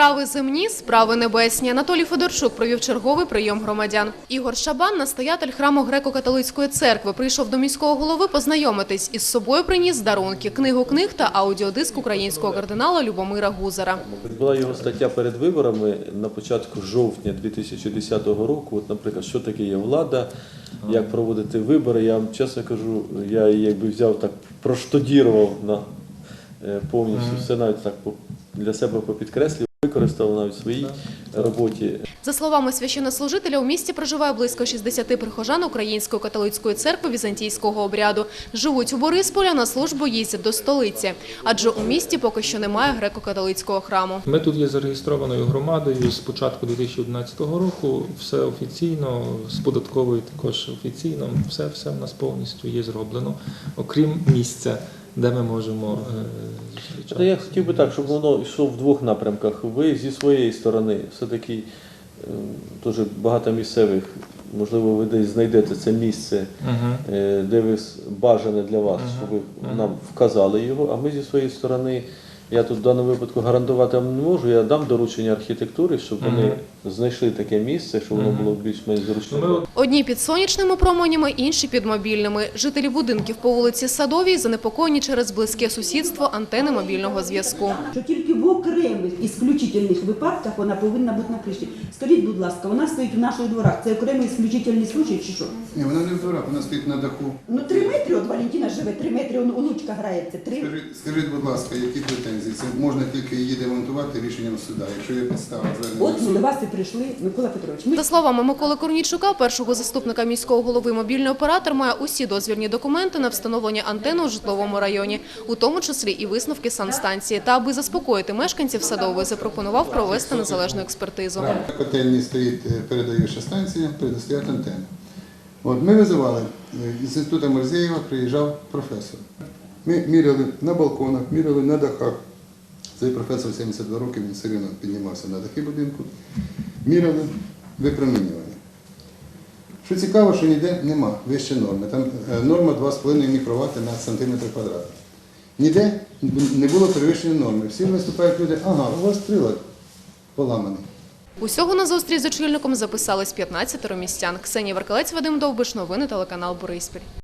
Справи земні, справи небесні. Анатолій Федорчук провів черговий прийом громадян. Ігор Шабан, настоятель храму греко-католицької церкви, прийшов до міського голови познайомитись. Із собою приніс дарунки, книгу книг та аудіодиск українського кардинала Любомира Гузара. Була його стаття перед виборами на початку жовтня 2010 року. От, наприклад, що таке є влада, як проводити вибори. Я вам чесно кажу, я якби взяв так, проштудірував на е, повністю все навіть так по- для себе попідкреслював, використав навіть в своїй роботі. За словами священнослужителя, у місті проживає близько 60 прихожан Української католицької церкви візантійського обряду. Живуть у Борисполі, на службу їздять до столиці, адже у місті поки що немає греко-католицького храму. Ми тут є зареєстрованою громадою з початку 2011 року. Все офіційно, з податковою також офіційно. Все, все в нас повністю є зроблено, окрім місця, де ми можемо е, Та я хотів би так, щоб воно йшло в двох напрямках. Ви зі своєї сторони, все-таки е, дуже багато місцевих, можливо, ви десь знайдете це місце, е, де ви бажане для вас, щоб ви нам вказали його. А ми зі своєї сторони, я тут в даному випадку гарантувати вам не можу. Я дам доручення архітектури, щоб вони знайшли таке місце, щоб воно було більш-менш зручно. Ну, Одні під сонячними променями, інші під мобільними. Жителі будинків по вулиці Садовій занепокоєні через близьке сусідство антени мобільного зв'язку. Що тільки в окремих ісключительних випадках вона повинна бути на криші. Скажіть, будь ласка, вона стоїть у наших дворах. Це окремий ісключительний случай чи що? Ні, вона не в дворах, вона стоїть на даху. Ну три метри, от Валентина живе, три метри, он- онучка грається. Три. Скажіть, скажіть, будь ласка, які претензії? Це можна тільки її демонтувати рішенням суда, якщо є підстава. От ми до вас і прийшли, Микола Петрович. Ми За словами Миколи Корнійчука, першого заступника міського голови, мобільний оператор має усі дозвільні документи на встановлення антени у житловому районі, у тому числі і висновки санстанції. Та аби заспокоїти мешканців Садової, запропонував провести незалежну експертизу. Котельні стоїть е, передаюча станція, перед стоять антенни. От ми визивали е, з інституту Морзєєва, приїжджав професор. Ми міряли на балконах, міряли на дахах. Цей професор 72 роки, він все рівно піднімався на дахи будинку. Міряли випромінювання. Що цікаво, що ніде нема вище норми. Там е, норма 2,5 мікровати на сантиметр квадратний. Ніде не було перевищення норми. Всі виступають люди, ага, у вас прилад поламаний. Усього на зустріч з очільником записались 15 містян. Ксенія Веркалець, Вадим Довбиш, новини телеканал Бориспіль.